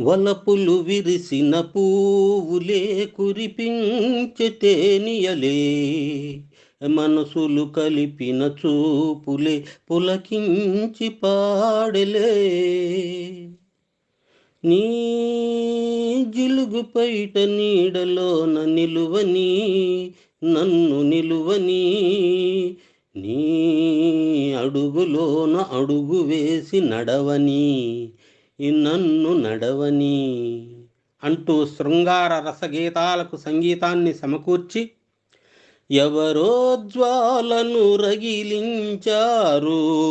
వలపులు విరిసిన పువ్వులే కురిపించతేనియలే. మనసులు కలిపిన చూపులే పులకించి పాడలే. నీ జిలుగు పైట నీడలోన నిలువని నన్ను నిలువని నీ అడుగులోన అడుగు వేసి నడవని. నన్ను నడవని అంటూ శృంగార రసగీతాలకు సంగీతాన్ని సమకూర్చి ఎవరో జ్వాలను రగిలించారు.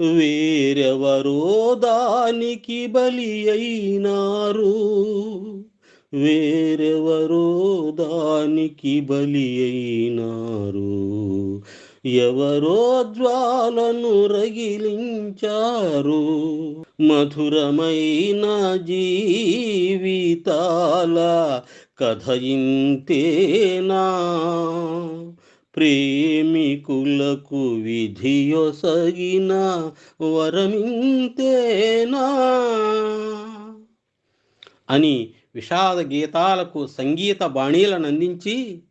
వేరెవరో దానికి బలి అయినారు. వేరెవరో దానికి బలి అయినారు. ఎవరో జ్వాలను రగిలించారు. మధురమైన జీవితాల కథయింతేనా? ప్రేమికులకు విధియొసగిన వరమింతేనా? అని విషాద గీతాలకు సంగీత బాణీలను అందించి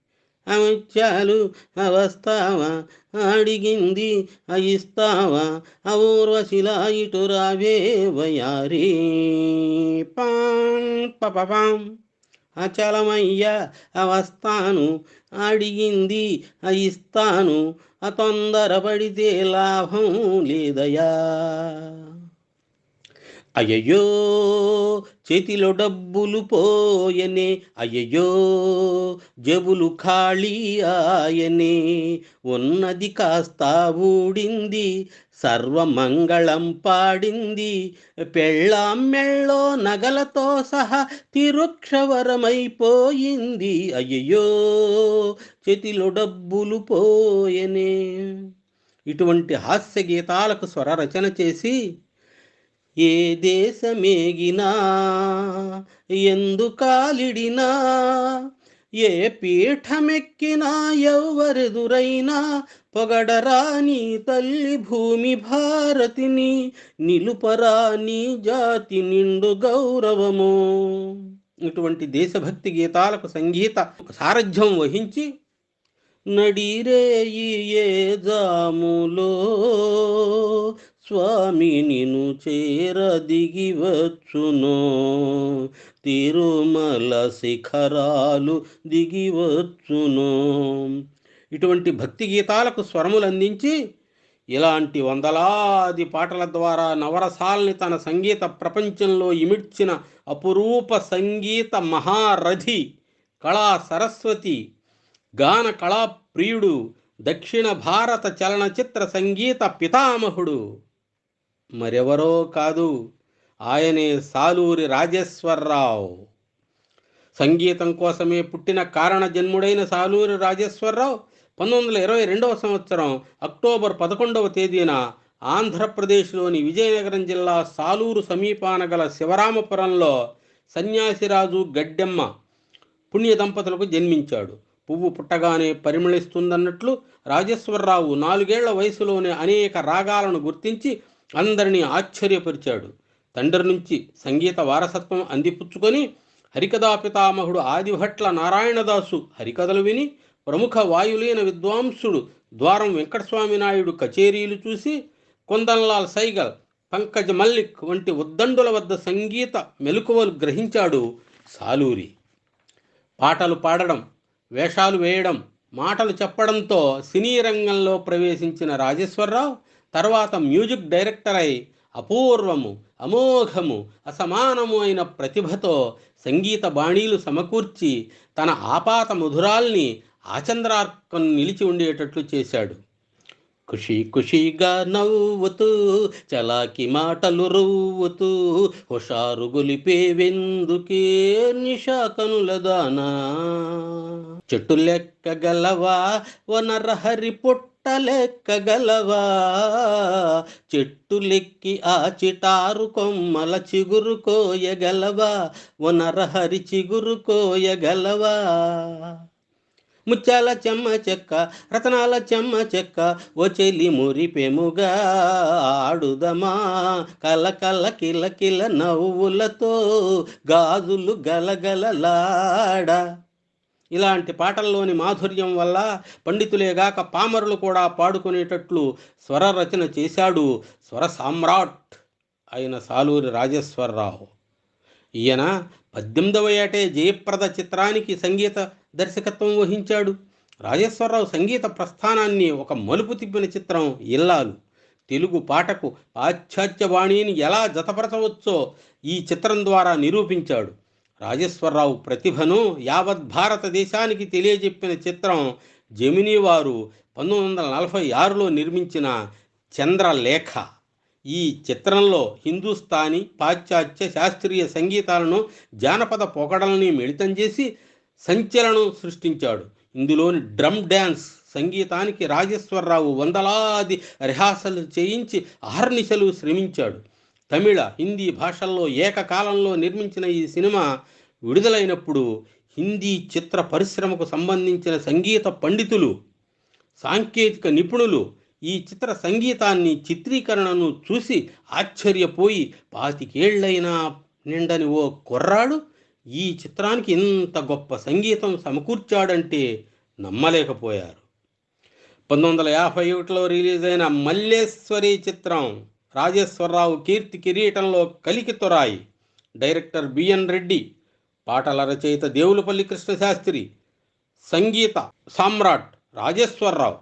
అమిత్యాలు అవస్తావా అడిగింది అయిస్తావా? అపూర్వశిలా ఇటు రావే వయారీ. పాం పపపాం అచలమయ్య అవస్థాను. అడిగింది అయిస్తాను. అతొందరపడితే లాభం లేదయా? అయ్యయ్యో చేతిలో డబ్బులు పోయనే అయ్యయ్యో జబులు ఖాళీ ఆయనే. ఉన్నది కాస్త ఊడింది సర్వమంగళం పాడింది. పెళ్ళాం మెళ్ళో నగలతో సహా తిరుక్షవరమైపోయింది అయ్యయ్యో చేతిలో డబ్బులు పోయనే. ఇటువంటి హాస్య గీతాలకు స్వర రచన చేసి ఏ దేశమేగినా ఎందు కాలిడినా ఏ పీఠమెక్కినా ఎవరెదురైనా పొగడరాని తల్లి భూమి భారతిని నిలుపరాని జాతి నిండు గౌరవము. ఇటువంటి దేశభక్తి గీతాలకు సంగీత సారథ్యం వహించి నడిరేయే ఏ జాములో స్వామి నిను చేర దిగి వచ్చునో తిరుమల శిఖరాలు దిగి వచ్చునో ఇటువంటి భక్తి గీతాలకు స్వరములు అందించి ఇలాంటి వందలాది పాటల ద్వారా నవరసాల్ని తన సంగీత ప్రపంచంలో ఇమిడ్చిన అపురూప సంగీత మహారథి కళా సరస్వతి గాన కళా ప్రియుడు దక్షిణ భారత చలనచిత్ర సంగీత పితామహుడు. మరెవరో కాదు. ఆయనే సాలూరి రాజేశ్వరరావు. సంగీతం కోసమే పుట్టిన కారణ జన్ముడైన సాలూరి రాజేశ్వరరావు పంతొమ్మిది వందల ఇరవై రెండవ సంవత్సరం అక్టోబర్ పదకొండవ తేదీన ఆంధ్రప్రదేశ్లోని విజయనగరం జిల్లా సాలూరు సమీపాన గల శివరామపురంలో సన్యాసిరాజు గడ్డెమ్మ పుణ్య దంపతులకు జన్మించాడు. పువ్వు పుట్టగానే పరిమళిస్తుందన్నట్లు రాజేశ్వరరావు నాలుగేళ్ళ వయసులోనే అనేక రాగాలను గుర్తించి అందరినీ ఆశ్చర్యపరిచాడు. తండ్రి నుంచి సంగీత వారసత్వం అందిపుచ్చుకొని హరికథా పితామహుడు ఆదిభట్ల నారాయణదాసు హరికథలు విని ప్రముఖ వాయులీన విద్వాంసుడు ద్వారం వెంకటస్వామి నాయుడు కచేరీలు చూసి కొందన్లాల్ సైగల్ పంకజ్ మల్లిక్ వంటి ఉద్దండుల వద్ద సంగీత మెలకువలు గ్రహించాడు సాలూరి. పాటలు పాడడం వేషాలు వేయడం మాటలు చెప్పడంతో సినీ రంగంలో ప్రవేశించిన రాజేశ్వరరావు తర్వాత మ్యూజిక్ డైరెక్టర్ అయి అపూర్వము అమోఘము అసమానము అయిన ప్రతిభతో సంగీత బాణీలు సమకూర్చి తన ఆపాత మధురాల్ని ఆచంద్రార్కం నిలిచి ఉండేటట్లు చేశాడు. ఖుషి ఖుషిగా నవ్వుతూ చలాకి మాటలు రువ్వుతూ హుషారు గొలిపేవెందుకే నిషా కనుల దానా. చెట్టు లెక్కగలవా వనరహరి పొట్టు లెక్కగలవా చెట్టు లెక్కి ఆ చిటారు కొమ్మల చిగురు కోయగలవా? వనరహరి చిగురు కోయగలవా? ముత్యాల చెమ్మ చెక్క రతనాల చెమ్మ చెక్క ఓ మురి మురిపెముగా ఆడుదమా? కల కల కిల కిల నవ్వులతో గాజులు గలగలలాడా ఇలాంటి పాటల్లోని మాధుర్యం వల్ల పండితులేగాక పామరులు కూడా పాడుకునేటట్లు స్వర రచన చేశాడు స్వర సామ్రాట్ అయిన సాలూరి రాజేశ్వరరావు. ఈయన పద్దెనిమిదవ ఏటే జయప్రద చిత్రానికి సంగీత దర్శకత్వం వహించాడు. రాజేశ్వరరావు సంగీత ప్రస్థానాన్ని ఒక మలుపు తిప్పిన చిత్రం ఇల్లాలు. తెలుగు పాటకు పాశ్చాత్య వాణిని ఎలా జతపరచవచ్చో ఈ చిత్రం ద్వారా నిరూపించాడు. రాజేశ్వరరావు ప్రతిభను యావత్ భారతదేశానికి తెలియజెప్పిన చిత్రం జమినీ వారు పంతొమ్మిది వందల నలభై ఆరులో నిర్మించిన చంద్రలేఖ. ఈ చిత్రంలో హిందుస్థానీ పాశ్చాత్య శాస్త్రీయ సంగీతాలను జానపద పొగడల్ని మిళితం చేసి సంచలనం సృష్టించాడు. ఇందులోని డ్రమ్ డ్యాన్స్ సంగీతానికి రాజేశ్వరరావు వందలాది రిహార్సల్ చేయించి అహర్నిశలు శ్రమించాడు. తమిళ హిందీ భాషల్లో ఏకకాలంలో నిర్మించిన ఈ సినిమా విడుదలైనప్పుడు హిందీ చిత్ర పరిశ్రమకు సంబంధించిన సంగీత పండితులు సాంకేతిక నిపుణులు ఈ చిత్ర సంగీతాన్ని చిత్రీకరణను చూసి ఆశ్చర్యపోయి పాతికేళ్ళైనా నిండని ఓ కుర్రాడు ఈ చిత్రానికి ఇంత గొప్ప సంగీతం సమకూర్చాడంటే నమ్మలేకపోయారు. పంతొమ్మిది వందల యాభై ఒకటిలో రిలీజ్ అయిన మల్లేశ్వరి చిత్రం రాజేశ్వరరావు కీర్తి కిరీటంలో కలికి తొరాయి డైరెక్టర్ బిఎన్ రెడ్డి పాటల రచయిత దేవులపల్లి కృష్ణశాస్త్రి సంగీత సామ్రాట్ రాజేశ్వరరావు.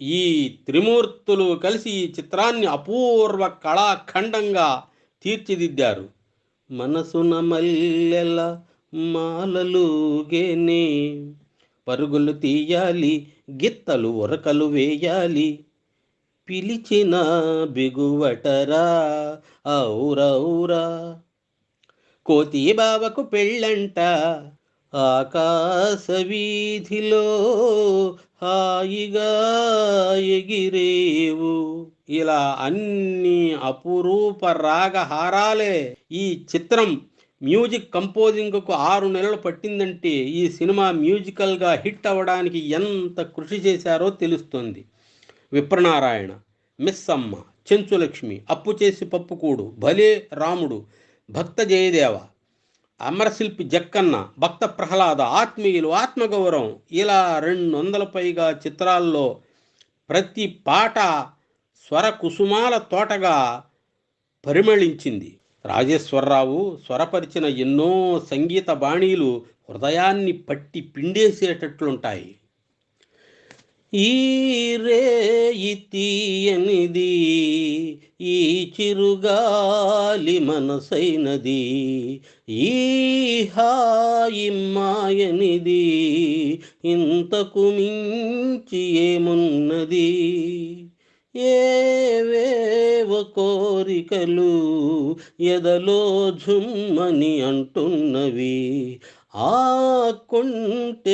ఈ త్రిమూర్తులు కలిసి ఈ చిత్రాన్ని అపూర్వ కళాఖండంగా తీర్చిదిద్దారు. మనసున మల్లెల మాలలుగేనే పరుగులు తీయాలి గిత్తలు ఉరకలు వేయాలి పిలిచిన బిగువటరా? ఔరౌరా. కోతి బావకు పెళ్ళంట ఆకాశ వీధిలో హాయిగా ఎగిరేవు. ఇలా అన్ని అపురూప రాగహారాలే ఈ చిత్రం మ్యూజిక్ కంపోజింగ్కు ఆరు నెలలు పట్టిందంటే ఈ సినిమా మ్యూజికల్గా హిట్ అవ్వడానికి ఎంత కృషి చేశారో తెలుస్తుంది. విప్రనారాయణ మిస్సమ్మ చెంచులక్ష్మి అప్పు చేసి పప్పుకూడు భలే రాముడు భక్త జయదేవ అమరశిల్పి జక్కన్న భక్త ప్రహ్లాద ఆత్మీయులు ఆత్మగౌరవం ఇలా రెండు వందల పైగా చిత్రాల్లో ప్రతి పాట స్వర కుసుమాల తోటగా పరిమళించింది. రాజేశ్వరరావు స్వరపరిచిన ఎన్నో సంగీత బాణీలు హృదయాన్ని పట్టి పిండేసేటట్లుంటాయి. ఈ రేయి ఈ చిరుగాలి మనసైనది ఈ హాయి మాయనిది ఇంతకు మించి ఏమున్నది? ఏవేవ కోరికలు ఎదలో ఝుమ్మని అంటున్నవి ఆ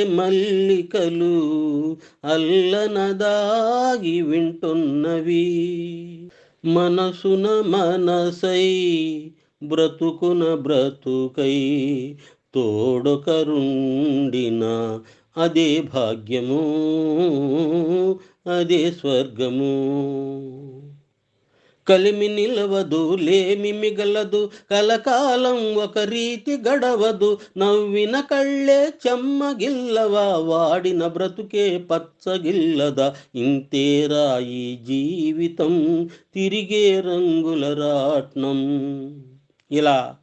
మల్లికలు అల్లనదాగి వింటున్నవి. మనసున మనసై బ్రతుకున బ్రతుకై తోడొకరుండిన అదే భాగ్యము అదే స్వర్గము. కలిమి నిలవదు లేమి మిగలదు కలకాలం ఒక రీతి గడవదు. నవ్విన కళ్ళే చెమ్మగిల్లవా వాడిన బ్రతుకే పచ్చగిల్లదా. ఇంతేరా ఈ జీవితం తిరిగే రంగుల రాట్నం. ఇలా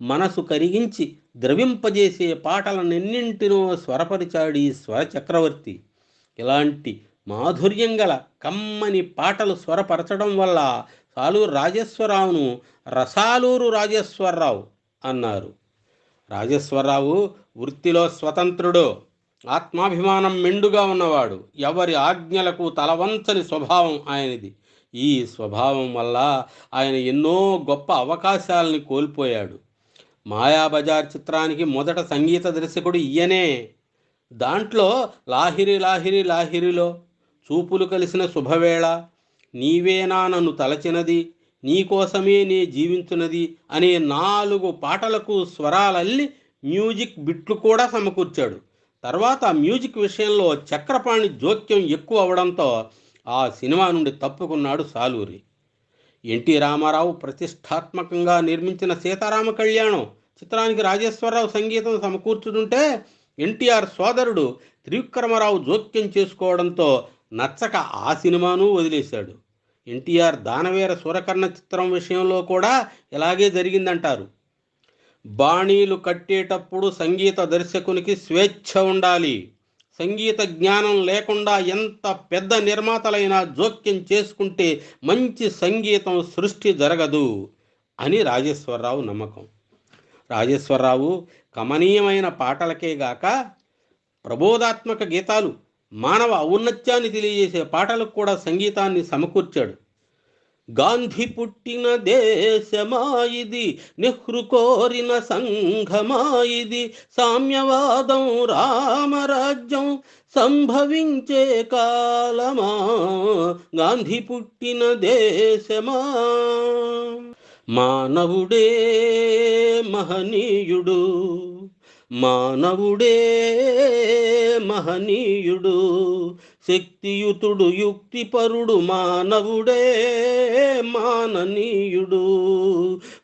మనసు కరిగించి ద్రవింపజేసే పాటలనెన్నింటినో స్వరపరిచాడి స్వర చక్రవర్తి ఇలాంటి మాధుర్యం గల కమ్మని పాటలు స్వరపరచడం వల్ల సాలూరు రాజేశ్వరరావును రసాలూరు రాజేశ్వరరావు అన్నారు. రాజేశ్వరరావు వృత్తిలో స్వతంత్రుడు ఆత్మాభిమానం మెండుగా ఉన్నవాడు. ఎవరి ఆజ్ఞలకు తలవంచని స్వభావం ఆయనది. ఈ స్వభావం వల్ల ఆయన ఎన్నో గొప్ప అవకాశాలని కోల్పోయాడు. మాయాబజార్ చిత్రానికి మొదట సంగీత దర్శకుడు ఈయనే. దాంట్లో లాహిరి లాహిరి లాహిరిలో చూపులు కలిసిన శుభవేళ నీవేనా నన్ను తలచినది నీకోసమే నే జీవించున్నది అనే నాలుగు పాటలకు స్వరాలల్లి మ్యూజిక్ బిట్లు కూడా సమకూర్చాడు. తర్వాత మ్యూజిక్ విషయంలో చక్రపాణి జోక్యం ఎక్కువ అవడంతో ఆ సినిమా నుండి తప్పుకున్నాడు సాలూరి. ఎన్టీ రామారావు ప్రతిష్టాత్మకంగా నిర్మించిన సీతారామ కళ్యాణం చిత్రానికి రాజేశ్వరరావు సంగీతం సమకూర్చుతుంటే ఎన్టీఆర్ సోదరుడు త్రివిక్రమరావు జోక్యం చేసుకోవడంతో నచ్చక ఆ సినిమాను వదిలేశాడు. ఎన్టీఆర్ దానవీర సూరకర్ణ చిత్రం విషయంలో కూడా ఇలాగే జరిగిందంటారు. బాణీలు కట్టేటప్పుడు సంగీత దర్శకునికి స్వేచ్ఛ ఉండాలి. సంగీత జ్ఞానం లేకుండా ఎంత పెద్ద నిర్మాతలైనా జోక్యం చేసుకుంటే మంచి సంగీతం సృష్టి జరగదు అని రాజేశ్వరరావు నమ్మకం. రాజేశ్వరరావు కమనీయమైన పాటలకే గాక ప్రబోధాత్మక గీతాలు మానవ ఔన్నత్యాన్ని తెలియజేసే పాటలకు కూడా సంగీతాన్ని సమకూర్చాడు. గాంధీ పుట్టిన దేశమాయిది నెహ్రు కోరిన సంఘమాయిది సామ్యవాదం రామరాజ్యం సంభవించే కాలమా? గాంధీ పుట్టిన దేశమా? మానవుడే మహనీయుడు. మానవుడే మహనీయుడు శక్తియుతుడు యుక్తిపరుడు మానవుడే మాననీయుడు.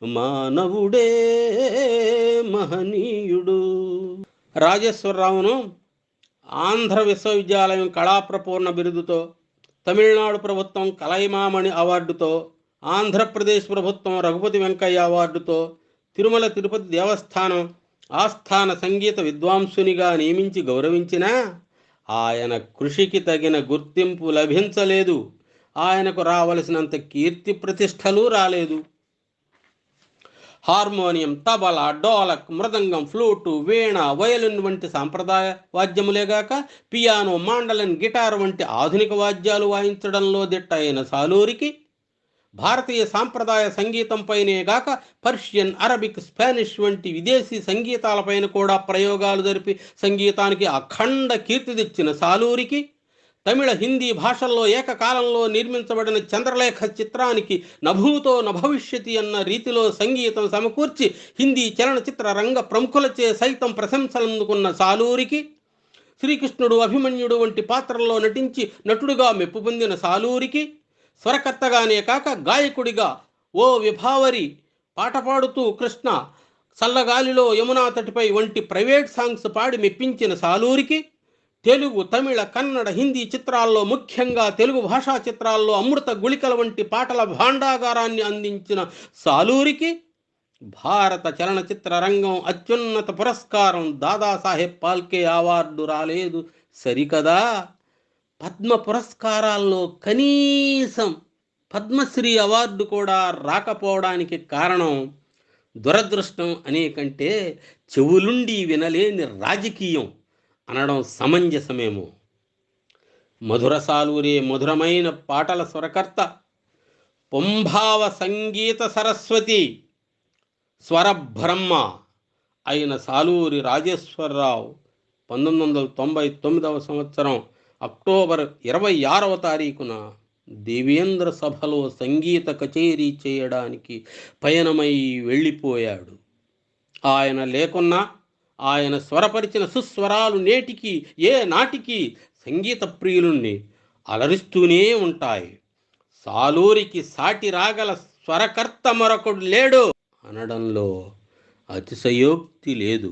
మానవుడే మహనీయుడు. రాజేశ్వరరావును ఆంధ్ర విశ్వవిద్యాలయం కళాప్రపూర్ణ బిరుదుతో తమిళనాడు ప్రభుత్వం కలైమామణి అవార్డుతో ఆంధ్రప్రదేశ్ ప్రభుత్వం రఘుపతి వెంకయ్య అవార్డుతో తిరుమల తిరుపతి దేవస్థానం ఆస్థాన సంగీత విద్వాంసునిగా నియమించి గౌరవించినా ఆయన కృషికి తగిన గుర్తింపు లభించలేదు. ఆయనకు రావలసినంత కీర్తి ప్రతిష్టలు రాలేదు. Harmonium tabla dholak mridangam flute veena violin వంటి సాంప్రదాయ వాద్యములేగాక పియానో మాండలిన్ గిటార్ వంటి ఆధునిక వాద్యాలు వాయించడంలో దిట్ట అయిన సాలూరికి భారతీయ సాంప్రదాయ సంగీతంపైనే గాక పర్షియన్ అరబిక్ స్పానిష్ వంటి విదేశీ సంగీతాలపైన కూడా ప్రయోగాలు జరిపి సంగీతానికి అఖండ కీర్తి తెచ్చిన సాలూరికి తమిళ హిందీ భాషల్లో ఏకకాలంలో నిర్మించబడిన చంద్రలేఖ చిత్రానికి నభూతో నభవిష్యతి అన్న రీతిలో సంగీతం సమకూర్చి హిందీ చలనచిత్ర రంగ ప్రముఖులచే సైతం ప్రశంసలందుకున్న సాలూరికి శ్రీకృష్ణుడు అభిమన్యుడు వంటి పాత్రల్లో నటించి నటుడుగా మెప్పు పొందిన సాలూరికి స్వరకర్తగానే కాక గాయకుడిగా ఓ విభావరి పాట పాడుతూ కృష్ణ చల్లగాలిలో యమునా తటిపై వంటి ప్రైవేట్ సాంగ్స్ పాడి మెప్పించిన సాలూరికి తెలుగు తమిళ కన్నడ హిందీ చిత్రాల్లో ముఖ్యంగా తెలుగు భాషా చిత్రాల్లో అమృత గుళికల వంటి పాటల భాండాగారాన్ని అందించిన సాలూరికి భారత చలనచిత్ర రంగం అత్యున్నత పురస్కారం దాదాసాహెబ్ పాల్కే అవార్డు రాలేదు. సరికదా? పద్మ పురస్కారాల్లో కనీసం పద్మశ్రీ అవార్డు కూడా రాకపోవడానికి కారణం దురదృష్టం అనే కంటే చెవులుండి వినలేని రాజకీయం అనడం సమంజసమేమో. మధురసాలూరే మధురమైన పాటల స్వరకర్త పొంభావ సంగీత సరస్వతి స్వరబ్రహ్మ అయిన సాలూరి రాజేశ్వరరావు పంతొమ్మిది వందల తొంభై తొమ్మిదవ సంవత్సరం అక్టోబర్ ఇరవై ఆరవ తారీఖున దేవేంద్ర సభలో సంగీత కచేరీ చేయడానికి పయనమై వెళ్ళిపోయాడు. ఆయన లేకున్నా ఆయన స్వరపరిచిన సుస్వరాలు నేటికి ఏ నాటికి సంగీత ప్రియులుణ్ణి అలరిస్తూనే ఉంటాయి. సాలూరికి సాటి రాగల స్వరకర్త మరొకడు లేడు అనడంలో అతిశయోక్తి లేదు.